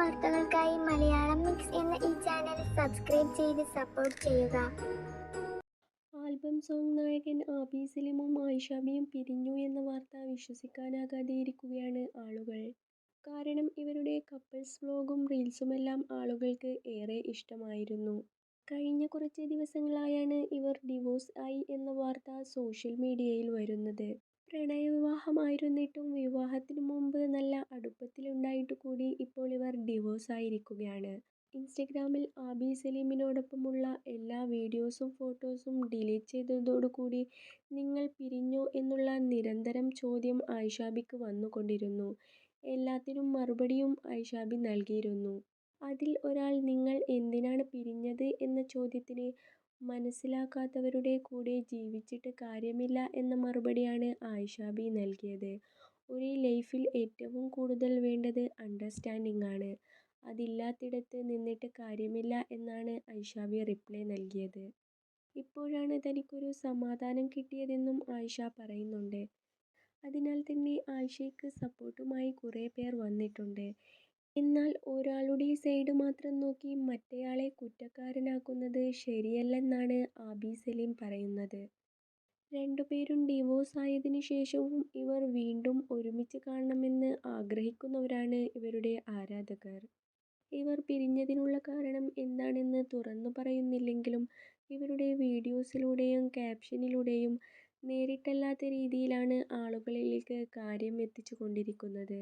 വാർത്തകൾക്കായി മലയാളം മിക്സ് എന്ന ഈ ചാനൽ സബ്സ്ക്രൈബ് ചെയ്ത് സപ്പോർട്ട് ചെയ്യുക. ആൽബം സോങ് നായകൻ ആബി സലീമും ആയിഷാബിയും പിരിഞ്ഞു എന്ന വാർത്ത വിശ്വസിക്കാനാകാതെ ഇരിക്കുകയാണ് ആളുകൾ. കാരണം ഇവരുടെ കപ്പിൾസ് വ്ലോഗും റീൽസുമെല്ലാം ആളുകൾക്ക് ഏറെ ഇഷ്ടമായിരുന്നു. കഴിഞ്ഞ കുറച്ച് ദിവസങ്ങളായാണ് ഇവർ ഡിവോഴ്സ് ആയി എന്ന വാർത്ത സോഷ്യൽ മീഡിയയിൽ വരുന്നത്. പ്രണയവിവാഹമായിരുന്നിട്ടും വിവാഹത്തിനു മുമ്പ് നല്ല അടുപ്പത്തിലുണ്ടായിട്ട് കൂടി ഇപ്പോൾ ഇവർ ഡിവോഴ്സ് ആയിരിക്കുകയാണ് ഇൻസ്റ്റഗ്രാമിൽ ആബി സലീമിനോടൊപ്പമുള്ള എല്ലാ വീഡിയോസും ഫോട്ടോസും ഡിലീറ്റ് ചെയ്തതോടുകൂടി നിങ്ങൾ പിരിഞ്ഞോ എന്നുള്ള നിരന്തരം ചോദ്യം ഐഷാബിക്ക് വന്നുകൊണ്ടിരുന്നു. എല്ലാത്തിനും മറുപടിയും ഐഷാബി നൽകിയിരുന്നു. അതിൽ ഒരാൾ നിങ്ങൾ എന്തിനാണ് പിരിഞ്ഞത്? എന്ന ചോദ്യത്തിന് മനസ്സിലാക്കാത്തവരുടെ കൂടെ ജീവിച്ചിട്ട് കാര്യമില്ല എന്ന മറുപടിയാണ് ആയിഷാബി നൽകിയത്. ഒരു ലൈഫിൽ ഏറ്റവും കൂടുതൽ വേണ്ടത് അണ്ടർസ്റ്റാൻഡിംഗ് ആണ്. അതില്ലാത്തിടത്ത് നിന്നിട്ട് കാര്യമില്ല എന്നാണ് ഐഷാബി റിപ്ലൈ നൽകിയത്. ഇപ്പോഴാണ് തനിക്കൊരു സമാധാനം കിട്ടിയതെന്നും ആയിഷ പറയുന്നുണ്ട്. അതിനാൽ തന്നെ ആയിഷയ്ക്ക് സപ്പോർട്ടുമായി കുറേ പേർ വന്നിട്ടുണ്ട്. എന്നാൽ ഒരാളുടെ സൈഡ് മാത്രം നോക്കി മറ്റേയാളെ കുറ്റക്കാരനാക്കുന്നത് ശരിയല്ലെന്നാണ് ആബി സലീം പറയുന്നത്. രണ്ടുപേരും ഡിവോഴ്സ് ആയതിനു ശേഷവും ഇവർ വീണ്ടും ഒരുമിച്ച് കാണണമെന്ന് ആഗ്രഹിക്കുന്നവരാണ് ഇവരുടെ ആരാധകർ. ഇവർ പിരിഞ്ഞതിനുള്ള കാരണം എന്താണെന്ന് തുറന്നു പറയുന്നില്ലെങ്കിലും ഇവരുടെ വീഡിയോസിലൂടെയും ക്യാപ്ഷനിലൂടെയും നേരിട്ടല്ലാത്ത രീതിയിലാണ് ആളുകളിലേക്ക് കാര്യം എത്തിച്ചു കൊണ്ടിരിക്കുന്നത്.